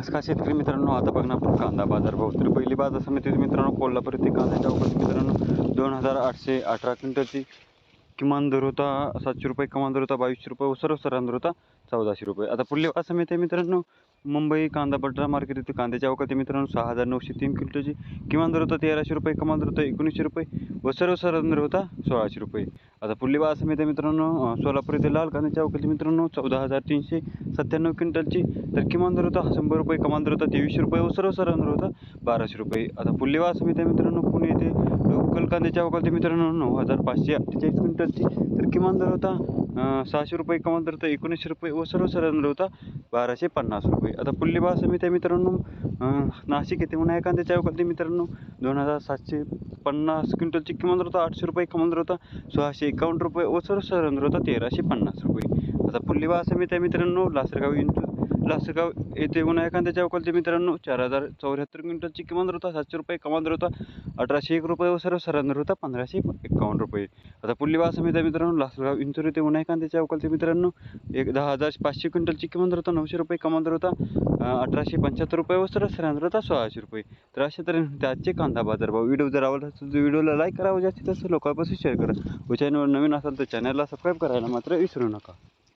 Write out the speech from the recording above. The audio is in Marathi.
नमस्कार शेतकरी मित्रांनो आता बघणार आपण कांदा बाजार भाव. तर पहिली बाजार समिती मित्रांनो कोल्हापूर येथे कांद्याच्या अवकाश मित्रांनो दोन हजार आठशे अठरा क्विंटलची किमान दर होता सातशे रुपये कमान दर होता बावीसशे रुपये व सर्वसाधारण दर होता चौदाशे रुपये. आता पुढली बाजार समिती मित्रांनो मुंबई कांदा बटाटा मार्केट येथे कांद्याच्या अवकाती मित्रांनो सहा हजार नऊशे तीन क्विंटलची किमान दर होता तेराशे रुपये कमाल दर होता एकोणीसशे रुपये व सर्वसाधारण दर होता सोळाशे रुपये. आता पुढली बाजार समिती मित्रांनो सोलापूर येथे लाल कांद्याच्या अवकाती मित्रांनो चौदा हजार तीनशे सत्त्याण्णव क्विंटलची तर किमान दर होता शंभर रुपये कमाल दर होता तेवीसशे रुपये व सर्वसाधारण दर होता बाराशे रुपये. आता पुढली बाजार समिती मित्रांनो पुणे येथे लोकल कांद्याच्या अवकाश मित्रांनो नऊ हजार पाचशे अठ्ठेचाळीस क्विंटलची तर किमान दर होता सहाशे रुपये कमाल दर होता एकोणीसशे रुपये व सर्वसाधारण दर होता बाराशे पन्नास रुपये. आता पुढली बाजार समिती मित्रांनो नाशिक येथे उन्हाळ्या कांद्याच्या अवकाश मित्रांनो. दोन हजार सातशे पन्नास क्विंटलची किमान होता आठशे रुपये कमान होता सोळाशे एकावन्न रुपये व सर्वसाधारण होता तेराशे पन्नास रुपये. आता पुढली समित्या मित्रांनो लासरगाव इंटू लासरगाव येथे उन्हाळ्या एखाद्याच्या अवकालचे मित्रांनो चार हजार चौऱ्याहत्तर क्विंटलची किमान होता सातशे रुपये कमान होता अठराशे एक रुपये व सर्वसाधारण होता पंधराशे एकावन्न रुपये. आता पुढली बाजार समिती मित्रांनो लासलगाव इंचूर येथे उन्हाळ्या कांद्याच्या अवकालचे मित्रांनो एक दहा हजार पाचशे क्विंटलची किमान दर होता नऊशे रुपये कमान दर होता अठराशे पंच्याहत्तर रुपये व सर्वसाधारण दर होता सोळाशे रुपये. तर अशा तऱ्हेने त्याचे आजचे कांदा बाजार भाव. व्हिडिओ जर आवडला असेल तर व्हिडिओला लाईक करा व जास्तीत जास्त लोकांपासून शेअर करा. व चॅनलवर नवीन असाल तर चॅनलला सबस्क्राईब करायला मात्र विसरू नका.